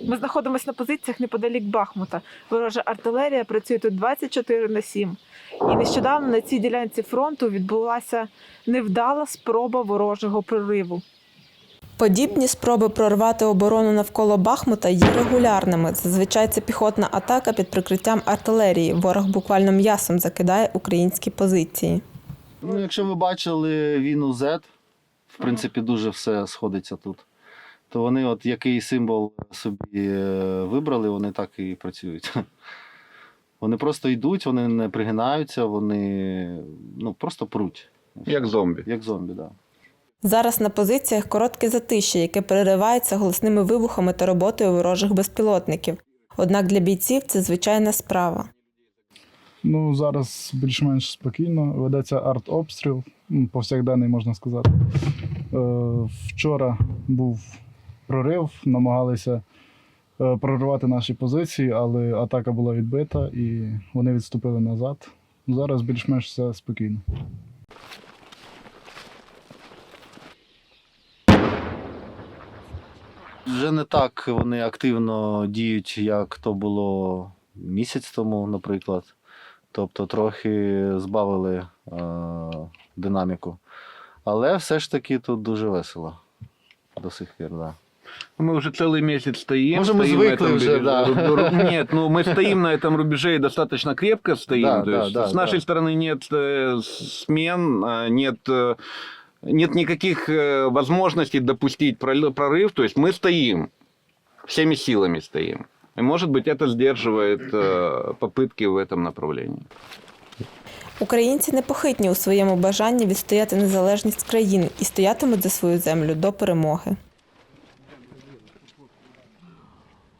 Ми знаходимося на позиціях неподалік Бахмута. Ворожа артилерія працює тут 24 на 7. І нещодавно на цій ділянці фронту відбулася невдала спроба ворожого прориву. Подібні спроби прорвати оборону навколо Бахмута є регулярними. Зазвичай це піхотна атака під прикриттям артилерії. Ворог буквально м'ясом закидає українські позиції. Ну, якщо ви бачили війну Z, в принципі, дуже все сходиться тут. То вони, от який символ собі е, вибрали, вони так і працюють. Вони просто йдуть, вони не пригинаються, вони ну, просто пруть. Як зомбі. Як зомбі. Да. Зараз на позиціях коротке затишя, яке переривається голосними вибухами та роботою ворожих безпілотників. Однак для бійців це звичайна справа. Ну, зараз більш-менш спокійно. Ведеться арт-обстріл, повсякденний, можна сказати. Е, Вчора був прорив, намагалися е, прорвати наші позиції, але атака була відбита і вони відступили назад. Зараз більш-менш все спокійно. Вже не так вони активно діють, як то було місяць тому, наприклад. Тобто трохи збавили е, динаміку. Але все ж таки тут дуже весело до сих пір. Да. Мы уже целый месяц стоим. Может, мы стоим на звыкли этом уже, береже- да. ру- ру- Нет, ну мы стоим на этом рубеже и достаточно крепко стоим. Да, То да, есть да, с нашей да. стороны нет э, смен, а, нет, э, нет никаких э, возможностей допустить прол- прорыв. То есть мы стоим, всеми силами стоим. И может быть это сдерживает э, попытки в этом направлении. Українці непохитні у своєму бажанні відстояти незалежність країни і стоятимуть за свою землю до перемоги.